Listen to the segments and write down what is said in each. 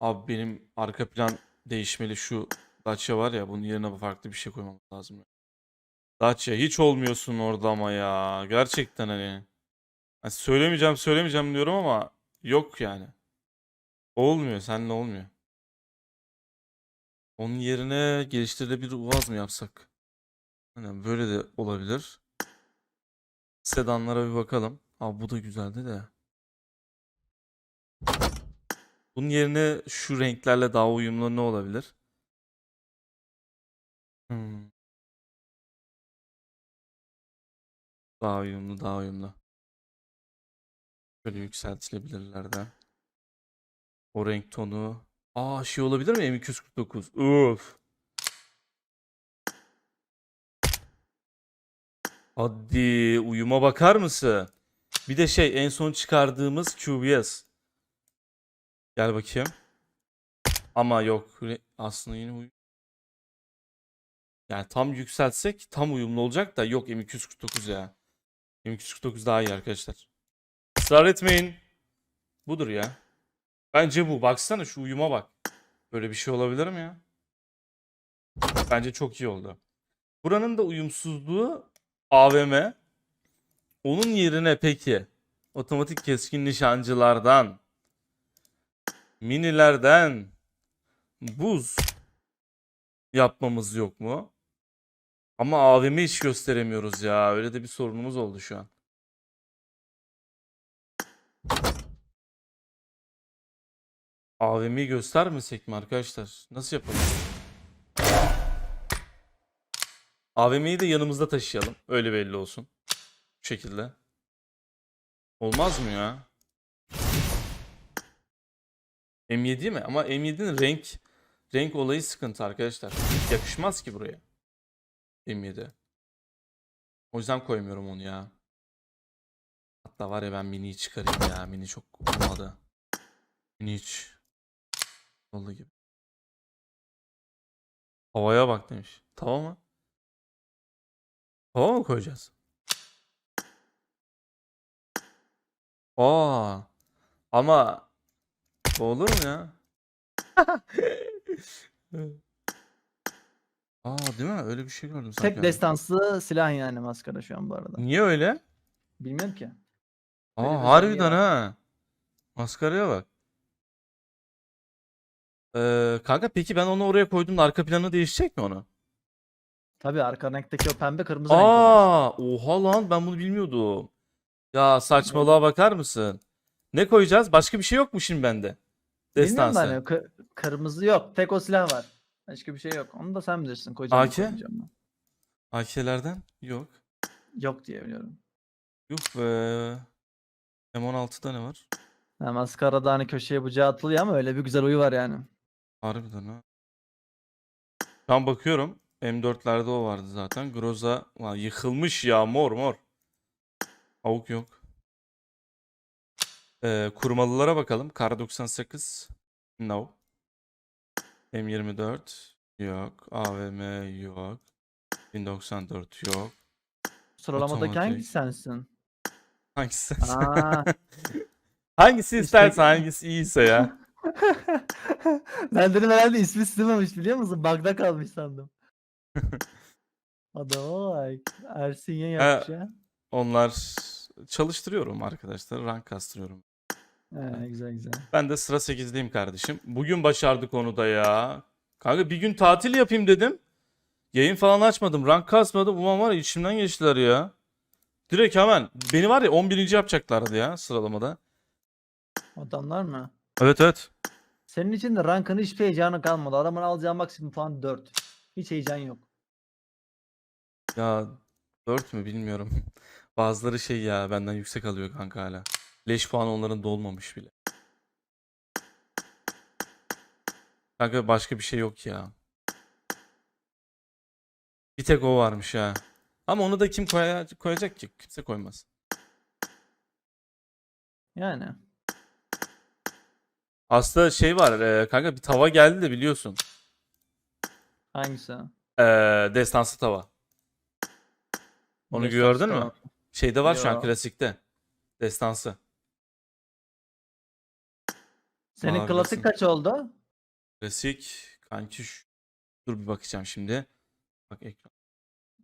Abi benim arka plan değişmeli şu Dacia var ya bunun yerine farklı bir şey koymam lazım. Dacia hiç olmuyorsun orada ama ya. Gerçekten hani. Hani söylemeyeceğim söylemeyeceğim diyorum ama yok yani. Olmuyor seninle olmuyor. Onun yerine geliştirilebilir Uaz mı yapsak? Hani böyle de olabilir. Sedanlara bir bakalım. Abi bu da güzeldi de. Bunun yerine şu renklerle daha uyumlu ne olabilir? Hmm. Daha uyumlu, daha uyumlu. Böyle yükseltilebilirler de. O renk tonu. Aa şey olabilir mi? M249. Uf. Hadi uyuma bakar mısın? Bir de şey en son çıkardığımız QBS. Gel bakayım. Ama yok. Aslında yine uyum. Yani tam yükseltsek tam uyumlu olacak da yok M249 ya. M249 daha iyi arkadaşlar. Israr etmeyin. Budur ya. Bence bu. Baksana şu uyuma bak. Böyle bir şey olabilir mi ya? Bence çok iyi oldu. Buranın da uyumsuzluğu AVM. Onun yerine peki otomatik keskin nişancılardan minilerden buz yapmamız yok mu? Ama AVM hiç gösteremiyoruz ya. Öyle de bir sorunumuz oldu şu an. AVM'yi göstermesek mi arkadaşlar? Nasıl yapalım? AVM'yi de yanımızda taşıyalım. Öyle belli olsun. Bu şekilde. Olmaz mı ya? M7 mi? Ama M7'nin renk renk olayı sıkıntı arkadaşlar. Yakışmaz ki buraya. M7. O yüzden koymuyorum onu ya. Hatta var ya ben mini'yi çıkarayım ya. Mini çok olmadı. Mini hiç. Olduğu gibi. Havaya bak demiş. Tamam mı? Hava mı koyacağız? Aa. Ama bu olur mu ya? Aa değil mi? Öyle bir şey gördüm sanki. Tek ben. destanslı silah yani maskara şu an bu arada. Niye öyle? Bilmiyorum ki. Öyle Aa bir harbiden ha. Maskaraya bak. Ee, kanka peki ben onu oraya koyduğumda arka planı değişecek mi onu? Tabii arka renkteki o pembe kırmızı renk oluyor. Aa, oha lan ben bunu bilmiyordum. Ya saçmalığa bakar mısın? Ne koyacağız? Başka bir şey yok mu şimdi bende? Bilmiyorum Destansı. ben hani kı- kırmızı yok. Tek o silah var. Başka bir şey yok. Onu da sen bilirsin. Mı, AK? AK'lerden? Yok. Yok diye biliyorum. Yok be. M16'da ne var? Ha, maskarada hani köşeye bıçağı atılıyor ama öyle bir güzel uyu var yani. Harbiden ha. An bakıyorum. M4'lerde o vardı zaten. Groza Lan yıkılmış ya mor mor. Avuk yok. Ee, kurmalılara bakalım. Kar 98. No. M24 yok. AVM yok. 1094 yok. Sıralamadaki Otomatik. hangisi sensin? Hangisi? Aa. Hangisi istersen hangisi iyiyse ya. ben dedim herhalde ismi sığmamış biliyor musun? Bug'da kalmış sandım. Adama bak. Ersin yapmış ya. Onlar çalıştırıyorum arkadaşlar. Rank kastırıyorum. He, güzel güzel. Ben de sıra 8'deyim kardeşim. Bugün başardık onu da ya. Kanka bir gün tatil yapayım dedim. Yayın falan açmadım. Rank kasmadım. Ulan var ya içimden geçtiler ya. Direkt hemen. Beni var ya 11. yapacaklardı ya sıralamada. Adamlar mı? Evet evet. Senin için de rankın hiçbir heyecanı kalmadı. Adamın alacağı maksimum puan 4. Hiç heyecan yok. Ya 4 mü bilmiyorum. Bazıları şey ya benden yüksek alıyor kanka hala. Leş puanı onların dolmamış bile. Kanka başka bir şey yok ya. Bir tek o varmış ha. Ama onu da kim koya- koyacak ki? Kimse koymaz. Yani. Aslında şey var e, kanka bir tava geldi de biliyorsun. Hangisi? E, destansı tava. Onu Destansı gördün mü? Şeyde var şu an Yo. klasikte. Destansı. Senin Mavi klasik resim. kaç oldu? Klasik kanki şu- Dur bir bakacağım şimdi. Bak ekran.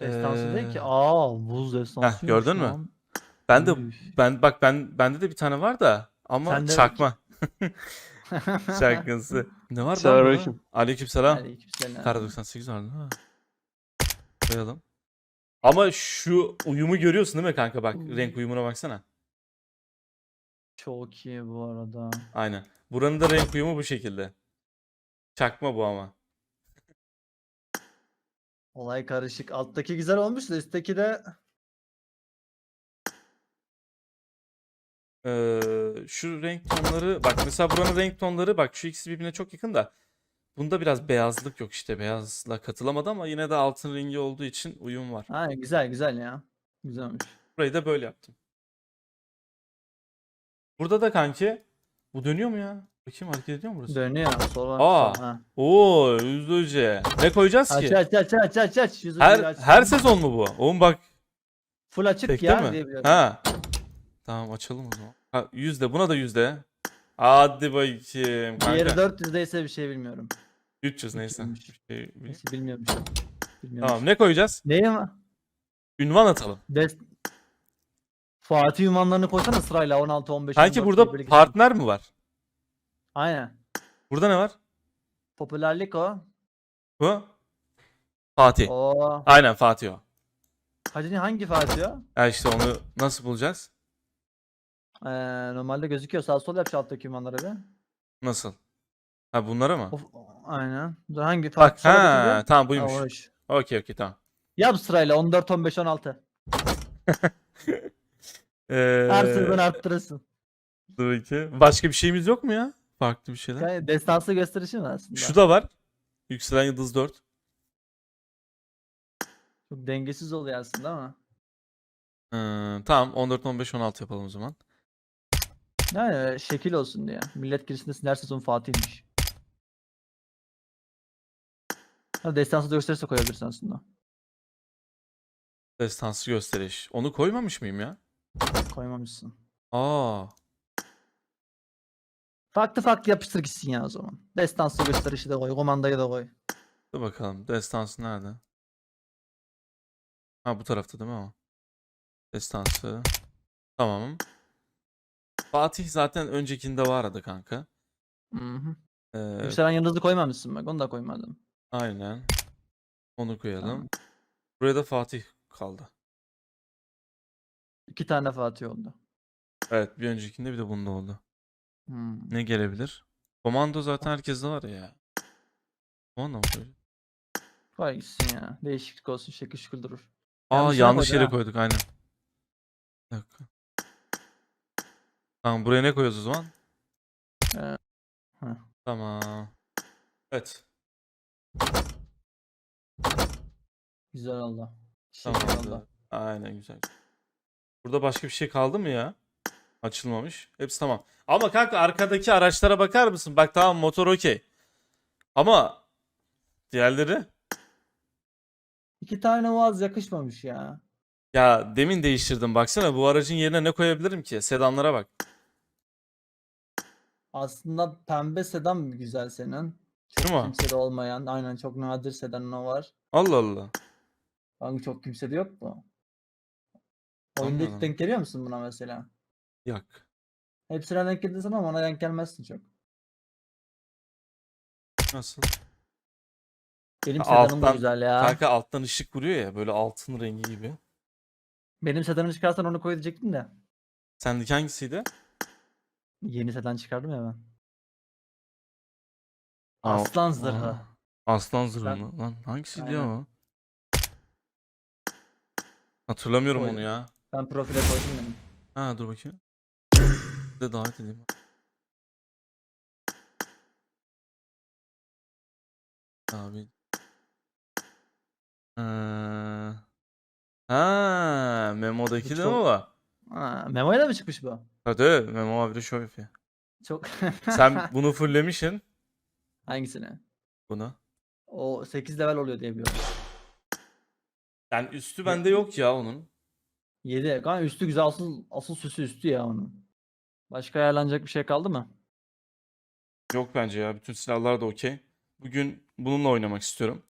Destansı değil Ee, ki. Aa buz destansı. gördün mü? Ben de ben bak ben bende de bir tane var da ama Sende- çakma. Şarkısı. Ne var lan Selamünaleyküm. Aleykümselam. Kar 98 vardı ha. Koyalım. Ama şu uyumu görüyorsun değil mi kanka bak renk uyumuna baksana. Çok iyi bu arada. Aynen. Buranın da renk uyumu bu şekilde. Çakma bu ama. Olay karışık. Alttaki güzel olmuş da üstteki de Ee, şu renk tonları bak mesela buranın renk tonları bak şu ikisi birbirine çok yakın da bunda biraz beyazlık yok işte beyazla katılamadı ama yine de altın rengi olduğu için uyum var. ha, güzel güzel ya. Güzel olmuş. Burayı da böyle yaptım. Burada da kanki bu dönüyor mu ya? Bakayım hareket ediyor mu burası? Dönüyor. Sola. Aa. sağ, ha. Oo yüzlüce. Ne koyacağız Aç ki? aç aç aç aç aç. Yüzü Her aç. her sezon mu bu? Oğlum bak Full açık tekte ya mi? diye biliyorum. Ha. Tamam açalım o zaman. Ha, yüzde buna da yüzde. Hadi bakayım Diğeri kanka. 400 ise bir şey bilmiyorum. 300 neyse. Bir şey bil- Neyse bilmiyorum. Bilmiyorum. Tamam ne koyacağız? Neyi mi? Ünvan atalım. Des Fatih ünvanlarını koysana sırayla 16 15 Kanki 14 burada diye böyle gidelim. partner mi var? Aynen. Burada ne var? Popülerlik o. Bu? Fatih. O. Aynen Fatih o. Hacı hangi Fatih o? Ya işte onu nasıl bulacağız? Ee, normalde gözüküyor. Sağ sol yap şu alttaki ünvanları bir. Nasıl? Ha bunlara mı? Of, aynen. Hangi? Sola ha tamam Ha, buymuş. oymuş. Okey okey tamam. Yap sırayla 14 15 16. Ee, sezon arttırırsın. dur bakayım. Başka bir şeyimiz yok mu ya? Farklı bir şeyler. Yani destansı gösterişi mi aslında? Şu da var. Yükselen Yıldız 4. Çok dengesiz oluyor aslında ama. Ee, tamam 14 15 16 yapalım o zaman. Yani şekil olsun diye. Millet girişinde her sezon Fatih'miş. Ha, destansı da gösterirse koyabilirsin aslında. Destansı gösteriş. Onu koymamış mıyım ya? Koymamışsın. Aa. Farklı farklı yapıştır gitsin ya o zaman. Destansı gösterişi de koy. Komandayı da koy. Dur bakalım. Destansı nerede? Ha bu tarafta değil mi o? Destansı. Tamam. Fatih zaten öncekinde vardı kanka. Hı hı. Ee, Yükselen yıldızı koymamışsın bak. Onu da koymadım. aynen. Onu koyalım. Tamam. Buraya da Fatih kaldı. İki tane Fatih oldu. Evet bir öncekinde bir de bunda oldu. Hmm. Ne gelebilir? Komando zaten herkeste var ya. Komando mu koyacağız? Koy gitsin ya. Değişiklik olsun. Şekil şükür durur. Aa Yanlış yanlış, yere yere koydun ha. koyduk aynen. Bir dakika. Tamam buraya ne koyuyoruz o zaman? Ee, heh. Tamam. Evet. Güzel oldu. Şekil Tamamdır. oldu. Aynen güzel. Burada başka bir şey kaldı mı ya? Açılmamış. Hepsi tamam. Ama kanka arkadaki araçlara bakar mısın? Bak tamam motor okey. Ama diğerleri İki tane Uaz yakışmamış ya. ya demin değiştirdim baksana bu aracın yerine ne koyabilirim ki? Sedanlara bak. Aslında pembe sedan mı güzel senin? Şu mu? Kimsede olmayan. Aynen çok nadir sedanın o var. Allah Allah. Hangi çok kimsede yok mu? Oyunda hiç Anladım. denk geliyor musun buna mesela? Yok. Hepsine denk gelirsin ama ona denk gelmezsin çok. Nasıl? Benim sedanım da alttan- güzel ya. Kanka alttan ışık vuruyor ya böyle altın rengi gibi. Benim sedanımı çıkarsan onu koy diyecektim de. Sendeki hangisiydi? Yeni sedan çıkardım ya ben. Aa, Aslan zırhı. aa. Aslan zırhı mı? Lan hangisiydi ya Aynen. o? Hatırlamıyorum Koy. onu ya. Ben profile koydum benim. Ha dur bakayım. Bir de davet edeyim. Abi. Ee, ha, Memo'daki de mi çok- o? Ha, Memo'ya da mı çıkmış bu? Hadi Memo abi de şov yapıyor. Çok. Sen bunu fulllemişsin. Hangisini? Bunu. O 8 level oluyor diye biliyorum. Yani üstü bende yok ya onun. 7. Kanka üstü güzel asıl asıl süsü üstü ya onun. Başka ayarlanacak bir şey kaldı mı? Yok bence ya. Bütün silahlar da okey. Bugün bununla oynamak istiyorum.